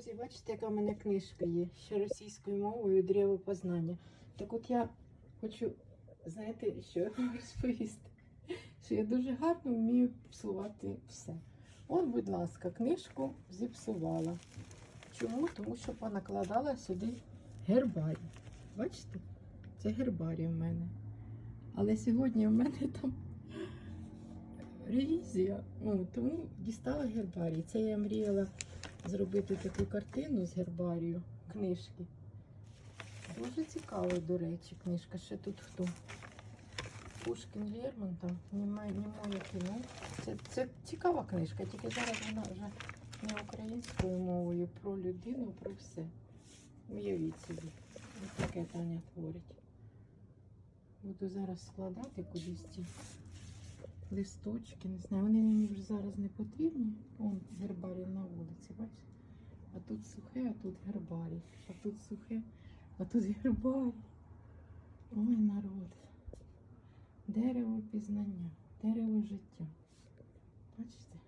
Друзі, бачите, яка в мене книжка є ще російською мовою Древо познання. Так от я хочу, знаєте, що розповісти, що я дуже гарно вмію псувати все. От, будь ласка, книжку зіпсувала. Чому? Тому що понакладала сюди гербарій. Бачите? Це гербарій в мене. Але сьогодні в мене там ревізія. Ну, тому дістала гербарій. Це я мріяла зробити таку картину з гербарію книжки. Дуже цікаво, до речі, книжка. Ще тут хто? Пушкін Лермонтов, немає кіно. Це, це цікава книжка, тільки зараз вона вже не українською мовою про людину, про все. Уявіть собі. Ось таке Таня творить. Буду зараз складати кудись ці листочки, не знаю. Вони мені вже зараз не потрібні. Вон гербарій на вулиці, бачите? А тут сухе, а тут гербарій. А тут сухе, а тут гербарій. Ой, народ. Дерево пізнання, дерево життя. Бачите?